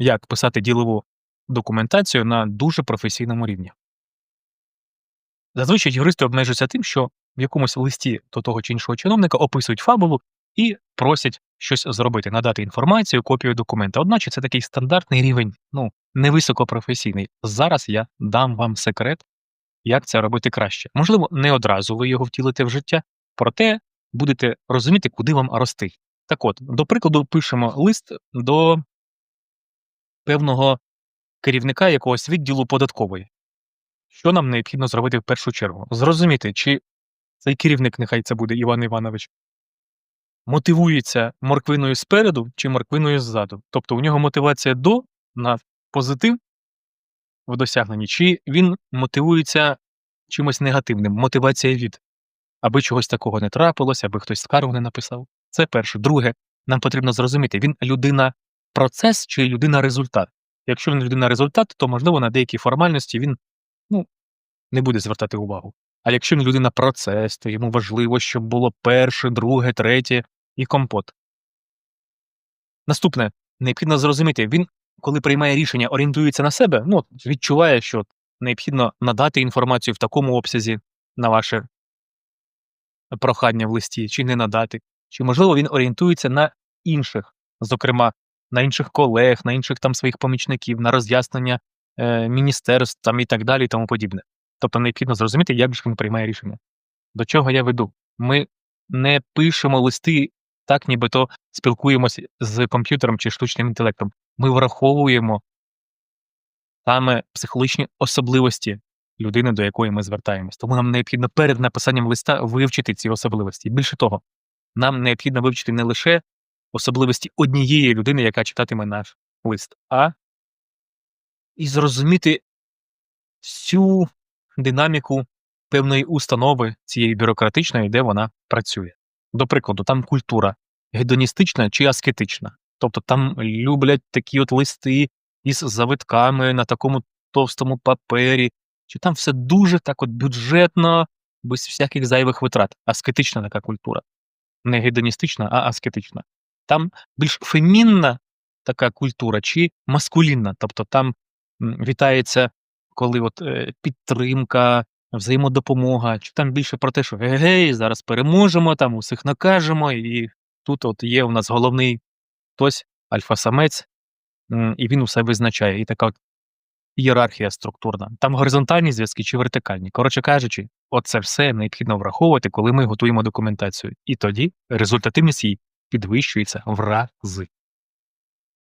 як писати ділову документацію на дуже професійному рівні. Зазвичай юристи обмежуються тим, що в якомусь листі до того чи іншого чиновника описують фабулу і просять щось зробити, надати інформацію, копію документа. Одначе це такий стандартний рівень, ну, невисокопрофесійний. Зараз я дам вам секрет, як це робити краще. Можливо, не одразу ви його втілите в життя, проте будете розуміти, куди вам рости. Так от, до прикладу, пишемо лист до певного керівника якогось відділу податкової. Що нам необхідно зробити в першу чергу? Зрозуміти, чи цей керівник, нехай це буде Іван Іванович, мотивується морквиною спереду чи морквиною ззаду. Тобто у нього мотивація до на позитив в досягненні, чи він мотивується чимось негативним, мотивація від, аби чогось такого не трапилось, аби хтось скаргу не написав. Це перше. Друге, нам потрібно зрозуміти, він людина процес чи людина результат. Якщо він людина результат, то можливо на деякі формальності він ну, не буде звертати увагу. А якщо він людина процес, то йому важливо, щоб було перше, друге, третє і компот. Наступне, необхідно зрозуміти, він, коли приймає рішення, орієнтується на себе, ну, відчуває, що необхідно надати інформацію в такому обсязі на ваше прохання в листі, чи не надати, чи, можливо, він орієнтується на інших, зокрема, на інших колег, на інших там своїх помічників, на роз'яснення е, міністерств там, і так далі, і тому подібне. Тобто необхідно зрозуміти, як же він приймає рішення. До чого я веду? Ми не пишемо листи так, нібито спілкуємося з комп'ютером чи штучним інтелектом. Ми враховуємо саме психологічні особливості людини, до якої ми звертаємось. Тому нам необхідно перед написанням листа вивчити ці особливості. Більше того, нам необхідно вивчити не лише особливості однієї людини, яка читатиме наш лист, а і зрозуміти всю динаміку певної установи цієї бюрократичної, де вона працює. До прикладу, там культура гедоністична чи аскетична. Тобто там люблять такі от листи із завитками на такому товстому папері, чи там все дуже так от бюджетно, без всяких зайвих витрат. Аскетична така культура. Не гедоністична, а аскетична. Там більш фемінна така культура чи маскулінна. Тобто там вітається, коли от е, підтримка, взаємодопомога, чи там більше про те, що гей, зараз переможемо, там усіх накажемо, і тут от є у нас головний хтось, альфа-самець, і він усе визначає. І така ієрархія структурна. Там горизонтальні зв'язки чи вертикальні. Коротше кажучи, оце все необхідно враховувати, коли ми готуємо документацію. І тоді результативність її підвищується в рази.